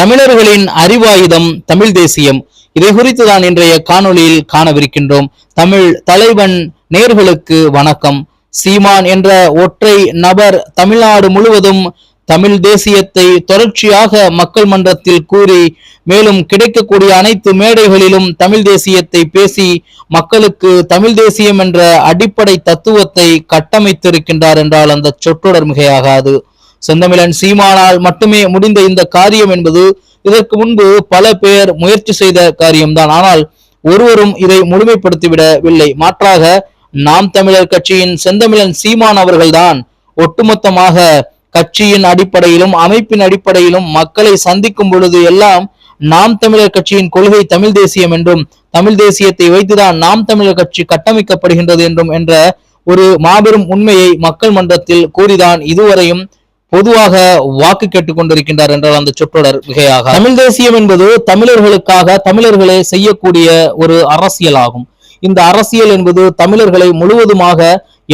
தமிழர்களின் அறிவாயுதம் தமிழ் தேசியம். இதை குறித்து தான் இன்றைய காணொளியில் காணவிருக்கின்றோம். தமிழ் தலைவன் நேர்களுக்கு வணக்கம். சீமான் என்ற ஒற்றை நபர் தமிழ்நாடு முழுவதும் தமிழ் தேசியத்தை தொடர்ச்சியாக மக்கள் மன்றத்தில் கூறி மேலும் கிடைக்கக்கூடிய அனைத்து மேடைகளிலும் தமிழ் தேசியத்தை பேசி மக்களுக்கு தமிழ் தேசியம் என்ற அடிப்படை தத்துவத்தை கட்டமைத்திருக்கின்றார் என்றால் அந்த சொற்றொடர் மிகையாகாது. செந்தமிழன் சீமானால் மட்டுமே முடிந்த இந்த காரியம் என்பது இதற்கு முன்பு பல பேர் முயற்சி செய்த காரியம்தான். ஆனால் ஒருவரும் இதை முழுமைப்படுத்திவிடவில்லை. மாற்றாக நாம் தமிழர் கட்சியின் செந்தமிழன் சீமான் அவர்கள்தான் ஒட்டுமொத்தமாக கட்சியின் அடிப்படையிலும் அமைப்பின் அடிப்படையிலும் மக்களை சந்திக்கும் பொழுது எல்லாம் நாம் தமிழர் கட்சியின் கொள்கை தமிழ் தேசியம் என்றும் தமிழ் தேசியத்தை வைத்துதான் நாம் தமிழர் கட்சி கட்டமைக்கப்படுகின்றது என்றும் என்ற ஒரு மாபெரும் உண்மையை மக்கள் மன்றத்தில் கூறிதான் இதுவரையும் பொதுவாக வாக்கு கேட்டுக் கொண்டிருக்கின்றார் என்றால் அந்த சொற்றொடர் மிகையாக தமிழ் தேசியம் என்பது தமிழர்களுக்காக தமிழர்களே செய்யக்கூடிய ஒரு அரசியல் ஆகும். இந்த அரசியல் என்பது தமிழர்களை முழுவதுமாக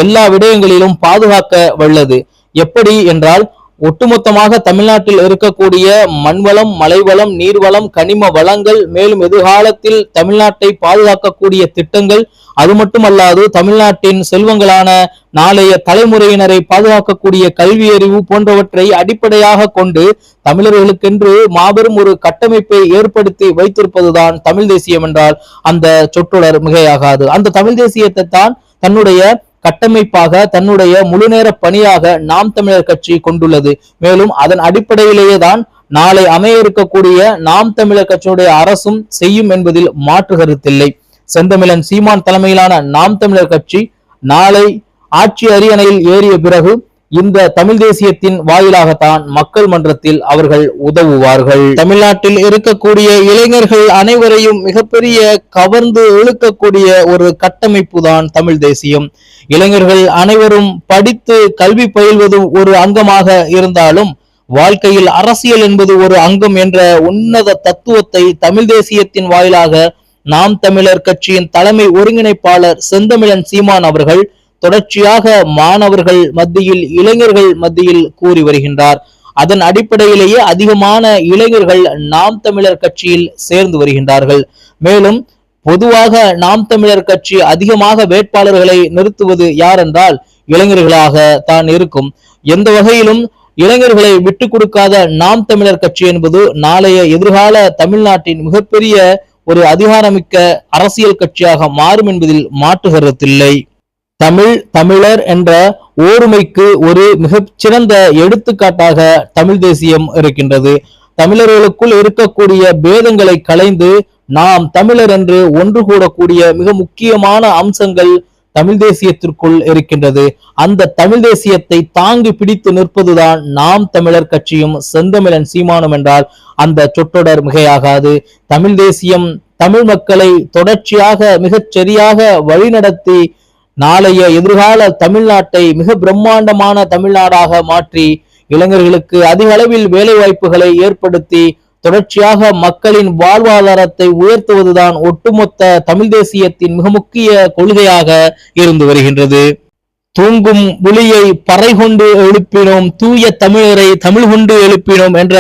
எல்லா விடயங்களிலும் பாதுகாக்க வல்லது. எப்படி என்றால் ஒட்டுமொத்தமாக தமிழ்நாட்டில் இருக்கக்கூடிய மண்வளம் மலைவளம் நீர்வளம் கனிம வளங்கள் மேலும் எதிர்காலத்தில் தமிழ்நாட்டை பாதுகாக்கக்கூடிய திட்டங்கள் அது மட்டுமல்லாது தமிழ்நாட்டின் செல்வங்களான நாளைய தலைமுறையினரை பாதுகாக்கக்கூடிய கல்வி அறிவு போன்றவற்றை அடிப்படையாக கொண்டு தமிழர்களுக்கென்று மாபெரும் ஒரு கட்டமைப்பை ஏற்படுத்தி வைத்திருப்பதுதான் தமிழ் தேசியம் என்றால் அந்த சொற்றொடர் மிகையாகாது. அந்த தமிழ் தேசியத்தை தான் தன்னுடைய கட்டமைப்பாக தன்னுடைய முழுநேர பணியாக நாம் தமிழர் கட்சி கொண்டுள்ளது. மேலும் அதன் அடிப்படையிலேயே தான் நாளை அமைய இருக்கக்கூடிய நாம் தமிழர் கட்சியுடைய அரசும் செய்யும் என்பதில் மாற்று கருத்தில்லை. செந்தமிழன் சீமான் தலைமையிலான நாம் தமிழர் கட்சி நாளை ஆட்சி அரியணையில் ஏறிய பிறகு இந்த தமிழ் தேசியத்தின் வாயிலாகத்தான் மக்கள் மன்றத்தில் அவர்கள் உதவுவார்கள். தமிழ்நாட்டில் இருக்கக்கூடிய இளைஞர்கள் அனைவரையும் மிகப்பெரிய கவர்ந்து இழுக்கக்கூடிய ஒரு கட்டமைப்பு தான் தமிழ் தேசியம். இளைஞர்கள் அனைவரும் படித்து கல்வி பயில்வதும் ஒரு அங்கமாக இருந்தாலும் வாழ்க்கையில் அரசியல் என்பது ஒரு அங்கம் என்ற உன்னத தத்துவத்தை தமிழ் தேசியத்தின் வாயிலாக நாம் தமிழர் கட்சியின் தலைமை ஒருங்கிணைப்பாளர் செந்தமிழன் சீமான் அவர்கள் தொடர்ச்சியாக மாணவர்கள் மத்தியில் இளைஞர்கள் மத்தியில் கூறி வருகின்றார். அதன் அடிப்படையிலேயே அதிகமான இளைஞர்கள் நாம் தமிழர் கட்சியில் சேர்ந்து வருகின்றார்கள். மேலும் பொதுவாக நாம் தமிழர் கட்சி அதிகமாக வேட்பாளர்களை நிறுத்துவது யார் என்றால் இளைஞர்களாக தான் இருக்கும். எந்த வகையிலும் இளைஞர்களை விட்டு கொடுக்காத நாம் தமிழர் கட்சி என்பது நாளைய எதிர்கால தமிழ்நாட்டின் மிகப்பெரிய ஒரு அதிகாரமிக்க அரசியல் கட்சியாக மாறும் என்பதில் மாற்று கருத்தில்லை தமிழ் தமிழர் என்ற ஓருமைக்கு ஒரு மிக சிறந்த எடுத்துக்காட்டாக தமிழ் தேசியம் இருக்கின்றது. தமிழர்களுக்குள் இருக்கக்கூடிய பேதங்களை களைந்து நாம் தமிழர் என்று ஒன்று கூடக்கூடிய மிக முக்கியமான அம்சங்கள் தமிழ் தேசியத்திற்குள் இருக்கின்றது. அந்த தமிழ் தேசியத்தை தாங்கி பிடித்து நிற்பதுதான் நாம் தமிழர் கட்சியும் செந்தமிழன் சீமானம் என்றால் அந்த சொற்றொடர் மிகையாகாது. தமிழ் தேசியம் தமிழ் மக்களை தொடர்ச்சியாக மிகச் சரியாக வழிநடத்தி நாளைய எதிர்கால தமிழ்நாட்டை மிக பிரம்மாண்டமான தமிழ்நாடாக மாற்றி இளைஞர்களுக்கு அதிக அளவில் வேலை வாய்ப்புகளை ஏற்படுத்தி தொடர்ச்சியாக மக்களின் வாழ்வாதாரத்தை உயர்த்துவதுதான் ஒட்டுமொத்த தமிழ் தேசியத்தின் மிக முக்கிய கொள்கையாக இருந்து வருகின்றது. தூங்கும் புலியை பறை கொண்டு எழுப்பினோம் தூய தமிழரை தமிழ் கொண்டு எழுப்பினோம் என்ற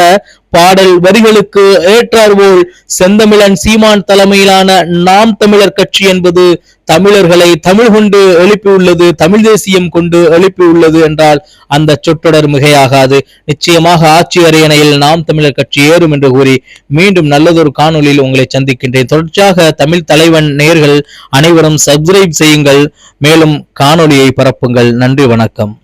பாடல் வரிகளுக்கு ஏற்றார்போல் செந்தமிழன் சீமான் தலைமையிலான நாம் தமிழர் கட்சி என்பது தமிழர்களை தமிழ் கொண்டு எழுப்பியுள்ளது தமிழ் தேசியம் கொண்டு எழுப்பியுள்ளது என்றால் அந்த சொற்றொடர் மிகையாகாது. நிச்சயமாக ஆட்சி அரியணையில் நாம் தமிழர் கட்சி ஏறும் என்று கூறி மீண்டும் நல்லதொரு காணொலியில் உங்களை சந்திக்கின்றேன். தொடர்ச்சியாக தமிழ் தலைவன் நேர்கள் அனைவரும் சப்ஸ்கிரைப் செய்யுங்கள். மேலும் காணொலியை பரப்புங்கள். நன்றி வணக்கம்.